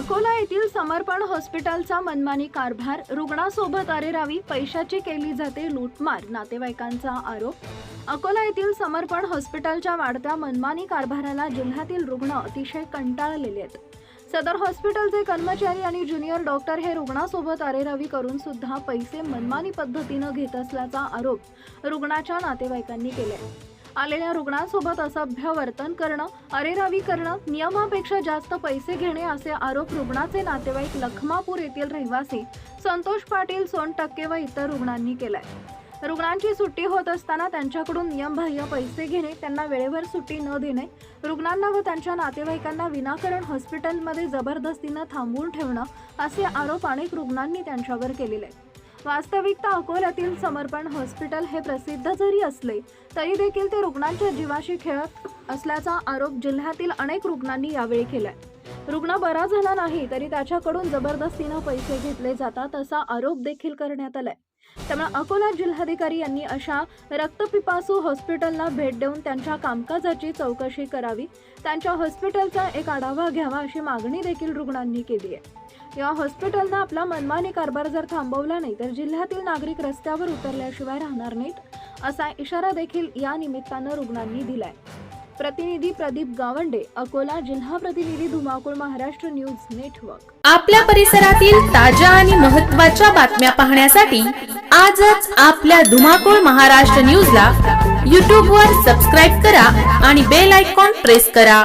अकोला येथील समर्पण हॉस्पिटलचा मनमानी कारभार रुग्णासोबत अरेरावी पैशाची केली जाते लूटमार नातेवाईकांचा आरोप. अकोला येथील समर्पण हॉस्पिटलच्या वाढत्या मनमानी कारभाराला जिल्ह्यातील रुग्ण अतिशय कंटाळलेले आहेत. सदर हॉस्पिटलचे कर्मचारी आणि ज्युनियर डॉक्टर हे रुग्णासोबत अरेरावी करून सुद्धा पैसे मनमानी पद्धतीनं घेत असल्याचा आरोप रुग्णाच्या नातेवाईकांनी केलाय. आलेल्या रुग्णांसोबत असभ्य वर्तन करणं अरेरावी करणं नियमापेक्षा जास्त पैसे घेणे असे आरोप रुग्णाचे नातेवाईक लखमापूर येथील रहिवासी संतोष पाटील सोनटक्के व इतर रुग्णांनी केलाय. रुग्णांची सुट्टी होत असताना त्यांच्याकडून नियमबाह्य पैसे घेणे त्यांना वेळेवर सुट्टी न देणे रुग्णांना व त्यांच्या नातेवाईकांना विनाकारण हॉस्पिटलमध्ये जबरदस्तीनं थांबवून ठेवणं असे आरोप अनेक रुग्णांनी त्यांच्यावर केलेले आहेत. वास्तविकता अकोल्यातील समर्पण हॉस्पिटल हे प्रसिद्ध जरी असले तरी देखील ते रुग्णांच्या जीवाशी खेळत असल्याचा आरोप जिल्ह्यातील अनेक रुग्णांनी यावेळी केलाय. रुग्ण बरा झाला नाही तरी त्याच्याकडून जबरदस्तीनं पैसे घेतले जातात असा आरोप देखील करण्यात आलाय. त्यामुळे अकोला जिल्हाधिकारी यांनी अशा रक्तपिपासू हॉस्पिटलला भेट देऊन त्यांच्या कामकाजाची चौकशी करावी त्यांच्या हॉस्पिटलचा एक आढावा घ्यावा अशी मागणी देखील रुग्णांनी केली आहे. या हॉस्पिटलनं आपला मनमानी कारभार जर थांबवला नाही तर जिल्ह्यातील नागरिक रस्त्यावर उतरल्याशिवाय राहणार नाहीत असा इशारा देखील या निमित्तानं रुग्णांनी दिलाय. प्रतिनिधी प्रदीप गावंडे अकोला जिल्हा प्रतिनिधी धुमाकूळ महाराष्ट्र न्यूज नेटवर्क. आपल्या परिसरातील ताज्या आणि महत्त्वाच्या बातम्या पाहण्यासाठी आजच आपल्या धुमाकूळ महाराष्ट्र न्यूजला यूट्यूबवर सबस्क्राईब करा आणि बेल आयकॉन प्रेस करा.